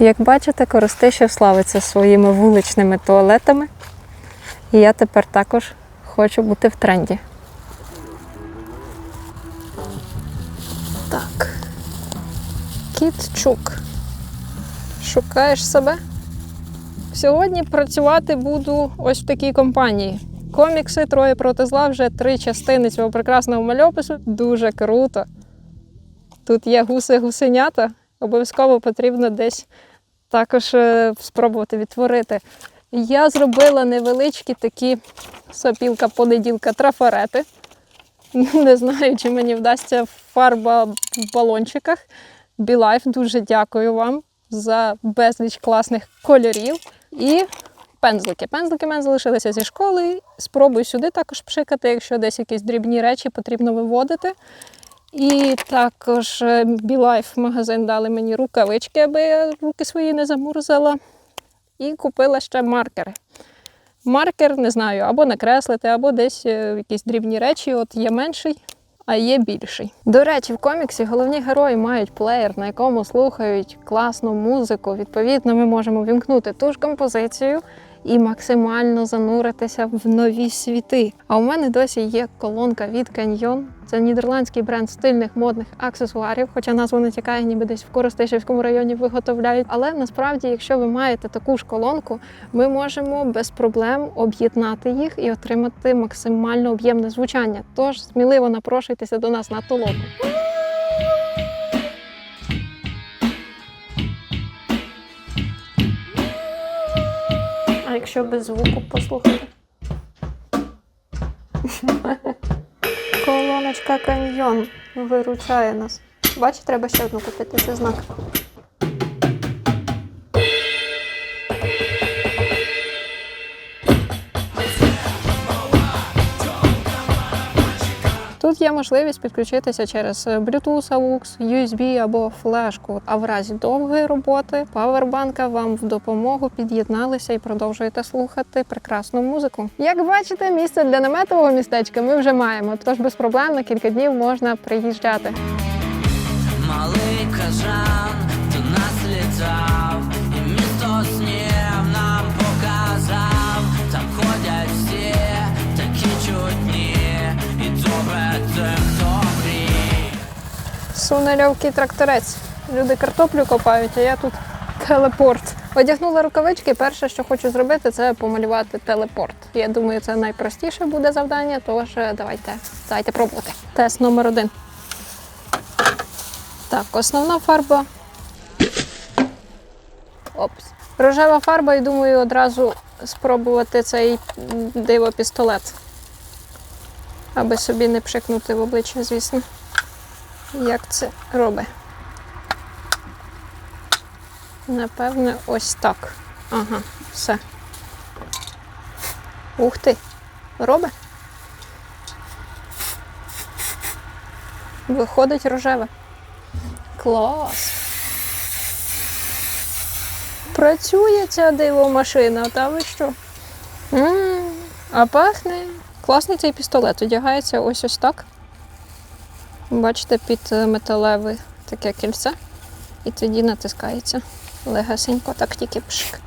Як бачите, Коростишів славиться своїми вуличними туалетами. І я тепер також хочу бути в тренді. Так. Кітчук. Шукаєш себе? Сьогодні працювати буду ось в такій компанії. Комікси троє проти зла вже три частини цього прекрасного мальопису. Дуже круто. Тут є гуси-гусенята. Обов'язково потрібно десь також е, спробувати відтворити. Я зробила невеличкі такі сопілка понеділка трафарети. Не знаю, чи мені вдасться фарба в балончиках. Білайф, дуже дякую вам за безліч класних кольорів. І пензлики. Пензлики в мене залишилися зі школи. Спробую сюди також пшикати, якщо десь якісь дрібні речі потрібно виводити. І також е, Білайф магазин дали мені рукавички, аби я руки свої не замурзала. І купила ще маркери. Маркер, не знаю, або накреслити, або десь е, якісь дрібні речі. От є менший, а є більший. До речі, в коміксі головні герої мають плеєр, на якому слухають класну музику. Відповідно, ми можемо вімкнути ту ж композицію і максимально зануритися в нові світи. А у мене досі є колонка від Canyon. Це нідерландський бренд стильних модних аксесуарів, хоча назва тікає, ніби десь в Коростишівському районі виготовляють. Але насправді, якщо ви маєте таку ж колонку, ми можемо без проблем об'єднати їх і отримати максимально об'ємне звучання. Тож сміливо напрошуйтеся до нас на толоку. Якщо без звуку послухати? Колоночка каньйон виручає нас. Бачиш, треба ще одну купити, це знак. Є можливість підключитися через Bluetooth, AUX, USB або флешку. А в разі довгої роботи павербанка вам в допомогу під'єдналися і продовжуєте слухати прекрасну музику. Як бачите, місце для наметового містечка ми вже маємо, тож без проблем на кілька днів можна приїжджати. Малий кажан до нас літав, Сунельовський тракторець. Люди картоплю копають, а я тут телепорт. Одягнула рукавички. Перше, що хочу зробити, це помалювати телепорт. Я думаю, це найпростіше буде завдання, тож е, давайте, давайте пробувати. Тест номер один. Так, основна фарба. Опс. Рожева фарба, і думаю, одразу спробувати цей диво-пістолет. Аби собі не пшикнути в обличчя, звісно. Як це робить? Напевне, ось так. Ага, все. Ух ти. Робить? Виходить рожеве. Клас. Працює ця дивомашина, та ви що? м а пахне. Класний цей пістолет. Одягається ось ось так. Бачите, під е, металеве таке кільце. І тоді натискається легесенько, так тільки пшик.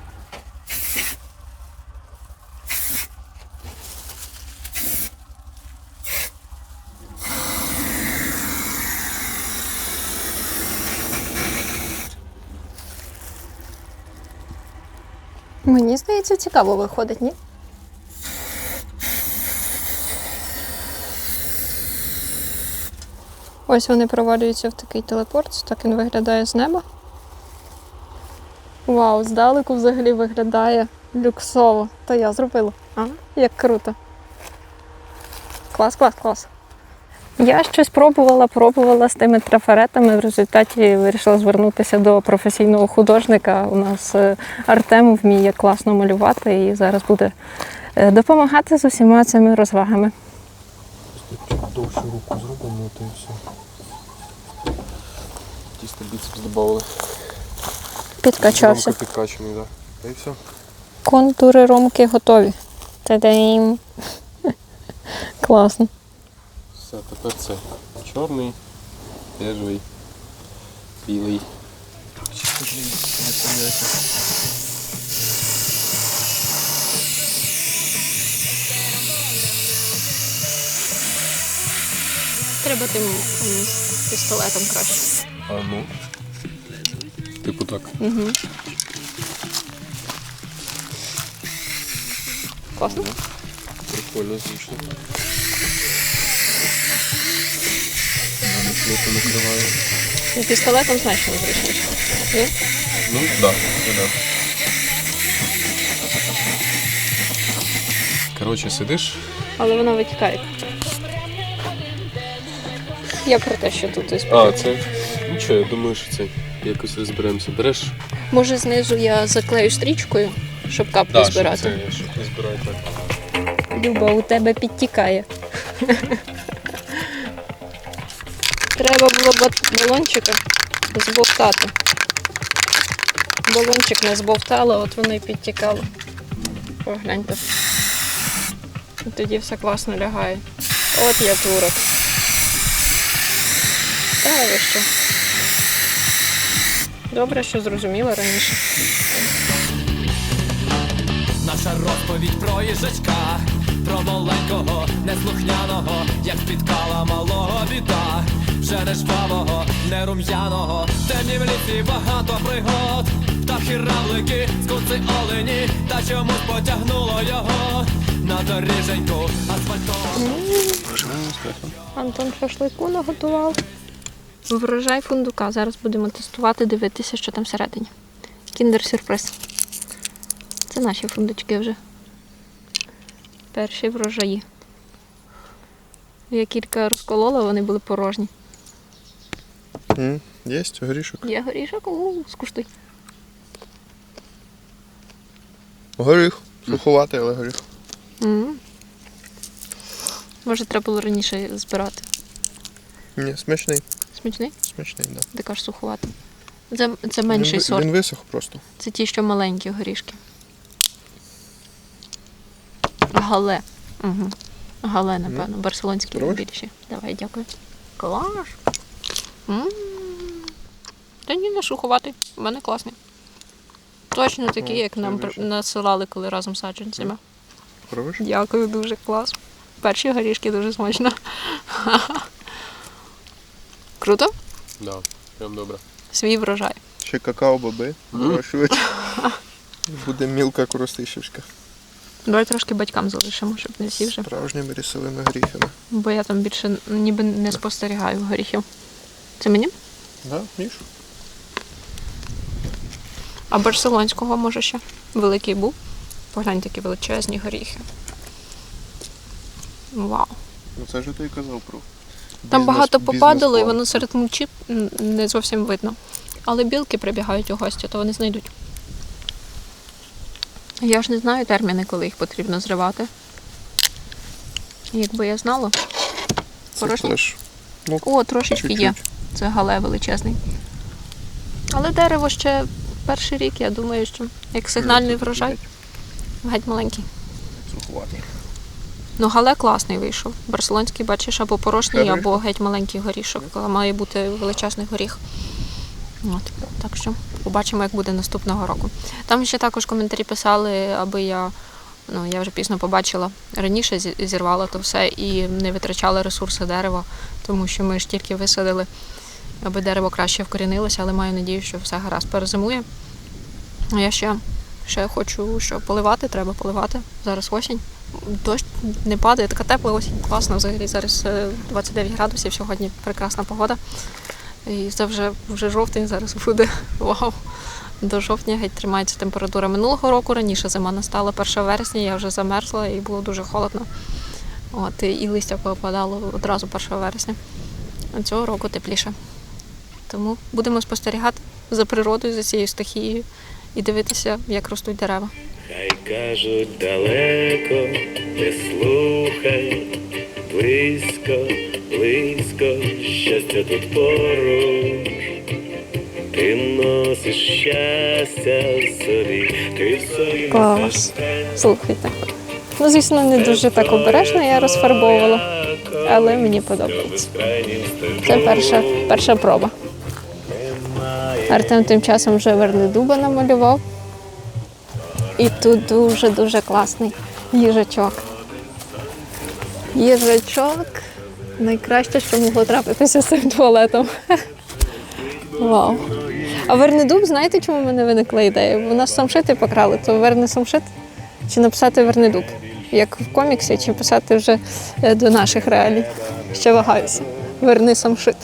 Мені здається, цікаво виходить, ні? Ось вони провалюються в такий телепорт, так він виглядає з неба. Вау, здалеку взагалі виглядає люксово. То я зробила. А, як круто. Клас, клас, клас. Я щось пробувала, пробувала з тими трафаретами. В результаті вирішила звернутися до професійного художника. У нас е, Артем вміє класно малювати і зараз буде е, допомагати з усіма цими розвагами. Довшу руку зробимо, то і все. Тісто біцепс додали. Підкачався. Ромка підкачаний, так. Да. І все. Контури ромки готові. Та-дам! Класно. Все, тепер це чорний, бежевий, білий. Треба тим пістолетом краще. А ну. Типу так. Угу. Класно. Прикольно, звучно. Плохо накриваю. І пістолетом значно зручніше. Ні? Ну, так, да, да. Коротше, сидиш, Але вона витікає. Я про те, що тут ось. А, це. Нічого, я думаю, що це якось розберемося. Береш? Може знизу я заклею стрічкою, щоб каплю щоб збирати. це, щоб не збирати. Люба, у тебе підтікає. Треба було балончика збовтати. Балончик не збовтала, от воно і підтікало. Погляньте. І тоді все класно лягає. От я турок. Та ви що? Добре, що зрозуміла раніше. Наша розповідь про їжачка, про маленького, неслухняного, як спіткала малого біда, вже не жвавого, не рум'яного, темні в лісі багато пригод, птахи равлики, скуци олені, та чомусь потягнуло його на доріженьку асфальтову. Антон шашлику наготував. Врожай фундука. Зараз будемо тестувати, дивитися, що там всередині. Кіндер-сюрприз. Це наші фундучки вже. Перші врожаї. Я кілька розколола, вони були порожні. Єсть, горішок. Є горішок, у, скуштуй. Горіх. Суховатий, але горіх. М. Може, треба було раніше збирати. Ні, смачний. Смачний? Смачний, да. Ти кажеш сухувати. Це, це менший він, сорт. Він висох просто. Це ті, що маленькі горішки. Гале. Угу. Гале, напевно, барселонські Спробуєш? більші. Давай, дякую. Клас. м Та ні, не шухувати. У мене класний. Точно такі, як нам насилали, коли разом з саджанцями. Дякую, дуже клас. Перші горішки дуже смачно. Круто? Да, прям добре. Свій врожай. Ще какао-боби вирощують. Буде мілка коростишівська. Давай трошки батькам залишимо, щоб не всі вже. Справжніми лісовими горіхами. Бо я там більше ніби не спостерігаю горіхів. Це мені? Да, Міш? А барселонського може ще. Великий був. Поглянь, такі величезні горіхи. Вау. Ну це ж ти і казав про. Там багато попадало, і воно серед мульчі не зовсім видно. Але білки прибігають у гості, то вони знайдуть. Я ж не знаю терміни, коли їх потрібно зривати. Якби я знала. Це Ну, О, трошечки є. чуть-чуть. Це гале величезний. Але дерево ще перший рік, я думаю, що як сигнальний врожай, геть маленький. Суховатий. Ну, гале класний вийшов. Барселонський, бачиш, або порожній, Хороший. або геть маленький горішок. А Має бути величезний горіх. От. Так що побачимо, як буде наступного року. Там ще також коментарі писали, аби я. Ну, я вже пізно побачила раніше, зі- зірвала то все і не витрачала ресурси дерева, тому що ми ж тільки висадили, аби дерево краще вкорінилося, але маю надію, що все гаразд перезимує. А я ще, ще хочу, що поливати, треба поливати. Зараз осінь. Дощ не падає, така тепла осінь, класно. Взагалі зараз е, 29 градусів, сьогодні прекрасна погода. І це вже, вже жовтень зараз буде. Вау. До жовтня геть тримається температура. Минулого року раніше зима настала 1 вересня, я вже замерзла і було дуже холодно. От, і листя попадало одразу 1 вересня. А цього року тепліше. Тому будемо спостерігати за природою, за цією стихією і дивитися, як ростуть дерева. Хай кажуть далеко, не слухай, близько, близько, щастя тут поруч. Ти носиш щастя в собі, ти в собі Клас. Слухайте. Ну, звісно, не дуже так обережно я розфарбовувала, але мені подобається. Це перша, перша проба. Артем тим часом вже вернедуба намалював. Тут дуже-дуже класний їжачок. Їжачок найкраще, що могло трапитися з цим туалетом. Вау. А вернедуб, знаєте, чому в мене виникла ідея? Бо нас самшити покрали, то верне самшит чи написати вернедуб, як в коміксі, чи писати вже е, до наших реалій. Ще вагаюся. Верни самшит.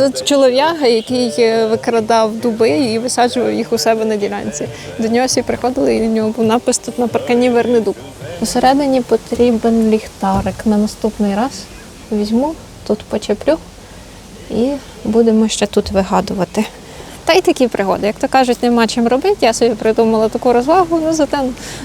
Тут чолов'яга, який е, викрадав дуби і висаджував їх у себе на ділянці. До нього всі приходили, і у нього був напис тут на паркані верни дуб. Посередині потрібен ліхтарик. На наступний раз візьму, тут почеплю і будемо ще тут вигадувати. Та й такі пригоди. Як то кажуть, нема чим робити. Я собі придумала таку розвагу. Ну зате,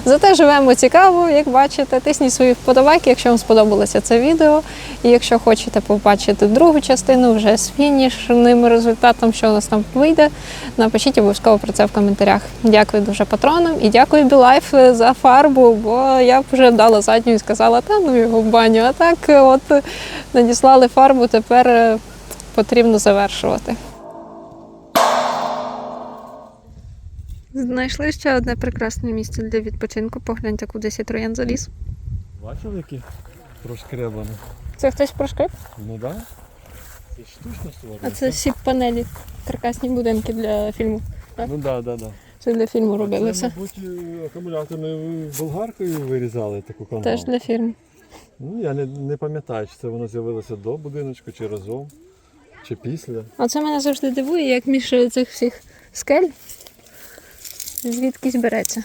зате живемо цікаво, як бачите. Тисніть свої вподобайки, якщо вам сподобалося це відео. І якщо хочете побачити другу частину вже з фінішним результатом, що у нас там вийде, напишіть обов'язково про це в коментарях. Дякую дуже патронам і дякую Білайф за фарбу, бо я б вже дала задню і сказала, та ну його баню. А так, от надіслали фарбу, тепер потрібно завершувати. Знайшли ще одне прекрасне місце для відпочинку. Погляньте, куди Сітроєн заліз. Бачив, які прошкребані? Це хтось прошкрив? Ну так. Да. Це штучно створено. А це сіп панелі, каркасні будинки для фільму. Ну так, да, да, да. Це для фільму Це, робилося. мабуть, акумуляторною болгаркою вирізали таку канал. Теж для фільму. Ну, я не, не пам'ятаю, чи це воно з'явилося до будиночку, чи разом, чи після. А це мене завжди дивує, як між цих всіх скель звідкись береться.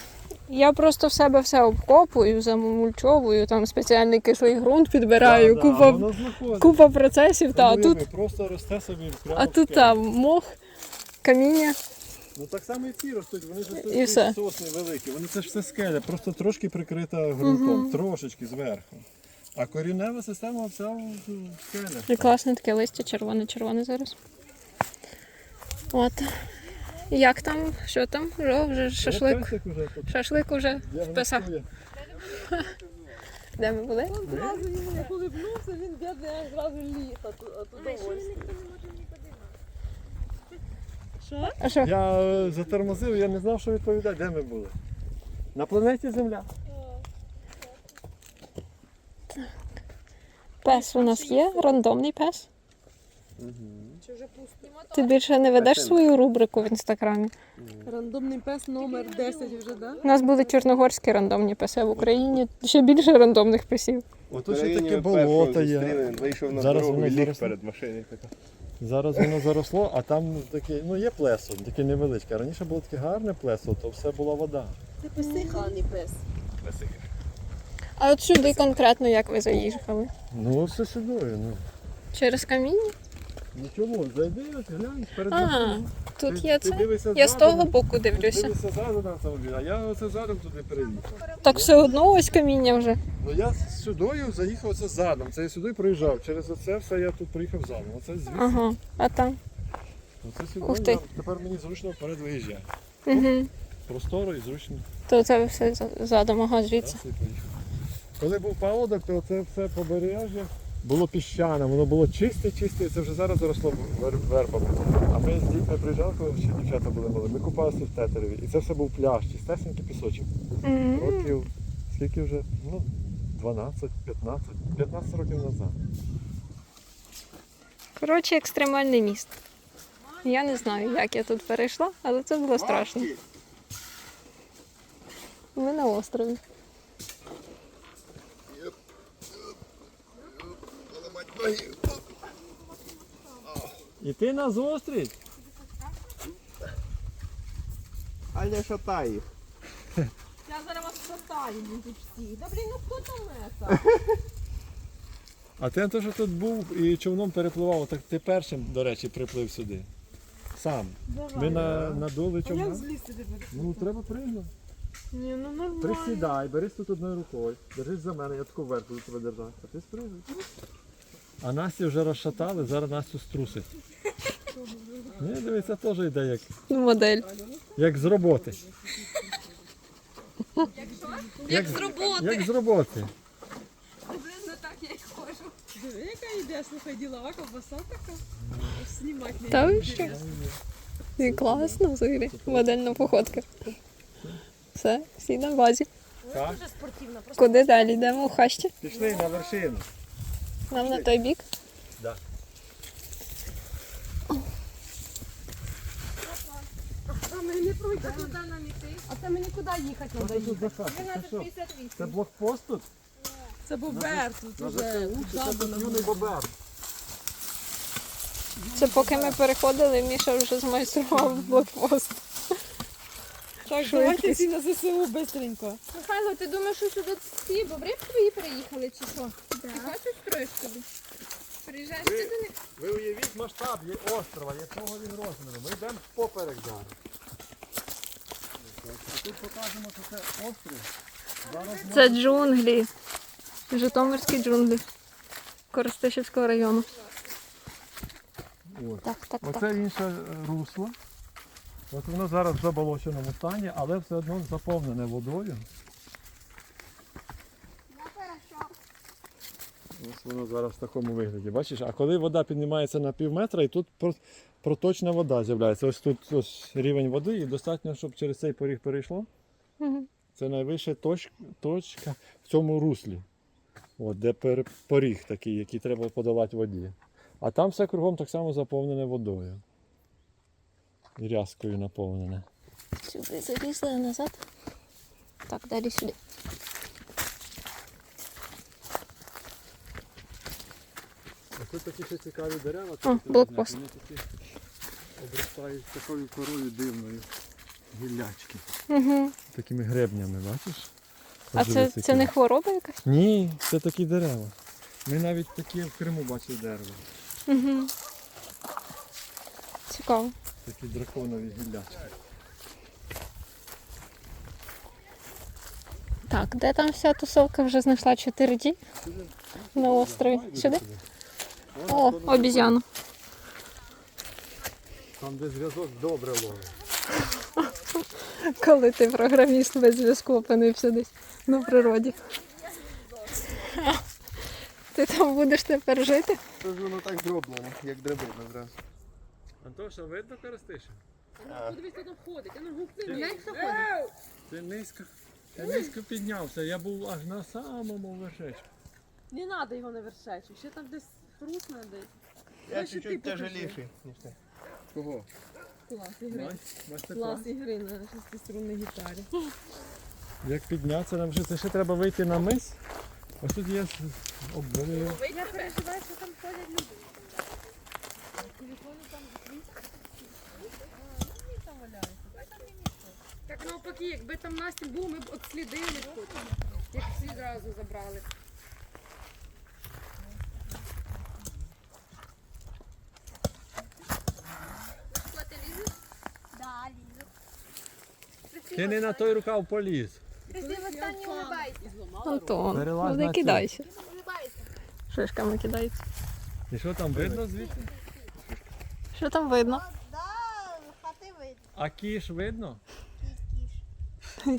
Я просто в себе все обкопую, замульчовую, там спеціальний кислий ґрунт підбираю, Да, да, купа, знаходиться. купа процесів. Та, а тут, просто росте собі прямо а тут там мох, каміння. Ну так само і ці ростуть, вони ж І все. сосни великі, вони це ж все скеля, просто трошки прикрита ґрунтом, трошечки зверху. А корінева система вся в в скелях. І класне таке листя, червоне-червоне зараз. От. Як там? Що там? Вже, вже шашлик. Шашлик уже вписав. Де ми були? Зразу він як улибнувся, він бідний аж зразу ліг от, от удовольствия. Що? А що? Я е, затормозив, я не знав, що відповідати, де ми були. На планеті Земля. Пес у нас є, рандомний пес. Чи вже пусто? Ти більше не ведеш свою рубрику в інстаграмі. Рандомний пес номер 10 вже, да? У нас були чорногорські рандомні песи в Україні. Ще більше рандомних песів. Ото ще таке болото є. Вийшов на Зараз дорогу воно і ліг заросло. перед машиною. така. Зараз воно заросло, а там таке, ну є плесо, таке невеличке. Раніше було таке гарне плесо, то все була вода. Це посиханий пес. А от сюди конкретно як ви заїжджали? Ну все сюди. Ну. Через каміння? Нічого, зайди, глянь перед А, машиною. тут Ти- є ти це. дивишся Я з того боку дивлюся. Дивишся ззаду на автомобіль, а я оце задом туди переїхав. Так все одно ось каміння вже. Ну я сюдою заїхав оце задом. Це я сюди проїжджав. Через оце все я тут приїхав задом. Оце звідси. Ага, а там. Оце сюди. Ух ти. я- Тепер мені зручно вперед виїжджати. Угу. Просторо і зручно. То це все за- задом, ага, звідси. Раз і поїхав. Коли був паводок, то це все побережжя було піщане, воно було чисте, чисте, і це вже зараз заросло вер- вербами. А ми з дітьми приїжджали, коли ще дівчата були мали. Ми купалися в тетереві. І це все був пляж, чистесенький пісочок. Років, скільки вже? Ну, 12, 15, 15 років назад. Коротше, екстремальний міст. Я не знаю, як я тут перейшла, але це було страшно. Ми на острові. І ти на зустріч? А не шатай їх. Я зараз вас шатаю тут всіх. Да блін, ну хто там это? А ти те, що тут був і човном перепливав, так ти першим, до речі, приплив сюди. Сам. Ми на, надули А як човна. злізти тепер? Ну треба пригнути. Ні, ну нормально. Присідай, берись тут одною рукою, держись за мене, я таку вверх буду тебе держати, а ти спригай. А Насті вже розшатали, зараз Настю струсить. Ні, дивіться, теж йде як, Модель. як з роботи. Як з роботи? Як з роботи. Диви, яка йде, слухай, ділова ковбаса така. Аж Знімати не Та ви що? І класно взагалі. Модельна походка. Все, всі на базі. Так. Дуже спортивна, просто Куди далі йдемо в хащі? Пішли на вершину. Нам на той бік. а ми не пройдемо. Куди нам іти? А це мені куди їхати треба їхати? Це 12.58. Це блокпост тут? Це Бобер тут Це уже. бобер. Це поки ми переходили, Міша вже змайстрував блокпост. Так, Швидкість. давайте всі на ЗСУ бистренько. Михайло, ти думаєш, що сюди ці бобри твої приїхали чи що? Ти хочеш собі? Приїжджаєш ти до них? Ви уявіть масштаб є острова, якого він розміру. Ми йдемо поперек зараз. А Тут покажемо, що це острів. Зараз Це джунглі. Житомирські джунглі. Коростишівського району. От. Так, так, так. Оце інше е, русло. От воно зараз в заболоченому стані, але все одно заповнене водою. Ось воно зараз в такому вигляді. Бачиш, а коли вода піднімається на пів метра, і тут проточна вода з'являється. Ось тут ось рівень води, і достатньо, щоб через цей поріг перейшло. Мгм. Це найвища точ- точка в цьому руслі. От, де поріг такий, який треба подавати воді. А там все кругом так само заповнене водою. І рязкою наповнене. Сюди залізли назад. Так, далі сюди. Тут такі ще цікаві дерева. О, блокпост. Вони такі обростають такою корою дивною. Гіллячки. Угу. Такими гребнями, бачиш? А це, це не хвороба якась? Ні, це такі дерева. Ми навіть такі в Криму бачили дерева. Угу. Цікаво. Такі драконові гіллячки. Так, де там вся тусовка вже знайшла 4D на острові? Сюди? О, обізяну. Там, де зв'язок добре ловить. Коли ти програміст без зв'язку опинився десь на природі. Ти там будеш тепер жити? Це ж воно так зроблено, як драбина зразу. Антоша, видно користиша? Подивись, хто там ходить. А ну гукни. Хто ходить? Ти низько, ти низько піднявся, я був аж на самому вершечку. Не треба його на вершечок. Ще там десь хрусне десь. Я чуть-чуть тяжеліший, ніж ти. Кого? Клас ігри. Клас ігри на шестиструнній гітарі. Як піднятися, нам вже це ще треба вийти на мис. Ось тут є обрив. Я переживаю, що там ходять люди. Телефони там. Так навпаки, якби там Настя був, ми б отслідили. Як всі одразу забрали. Да, лізу. Ти не на той рукав поліз. Ти в останній улибайся. Антон, Перелазь ну на не цю. кидайся. Шишками кидайся. І що там видно звідти? Що там видно? Да, хати видно. А кіш видно?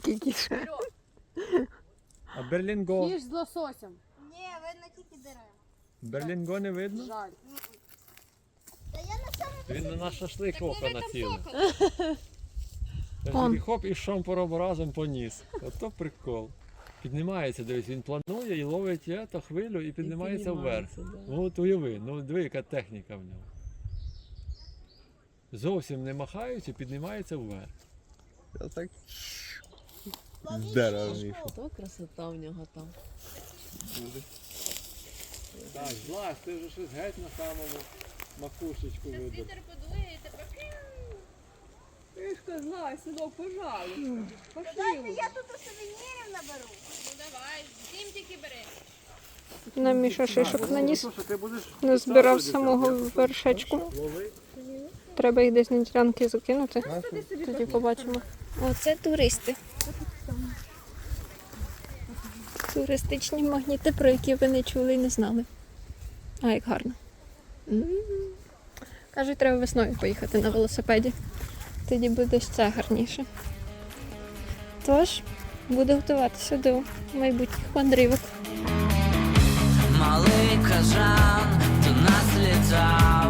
Кікіш. А Берлінго? Кіш з лососем. Ні, видно тільки дерева. Берлінго не видно? Жаль. Та я на цьому Він на наш шашлик ви націлив. Собі хоп і шомпором разом поніс. Ото прикол. Піднімається, дивись, він планує і ловить ето, хвилю і піднімається вверх. Ну от уяви, ну диви, яка техніка в нього. Зовсім не махаючи, піднімається вверх. Я так з. То красота в нього там. Так, злазь, ти вже щось геть на самому макушечку видав. Вітер подує і тебе. Трішка злай, синок, пожалуйста. Дайте я тут сувенірів наберу. Ну давай, зім тільки бери. На Міша шишок наніс. Що ти будеш Не збирав з самого вершечку. ловити? Треба їх десь на ділянки закинути. Тоді побачимо. Оце туристи. Туристичні магніти, про які ви не чули і не знали. А як гарно. М. Кажуть, треба весною поїхати на велосипеді. Тоді буде ще гарніше. Тож, буду готуватися до майбутніх мандрівок. Малий кажан до нас літав,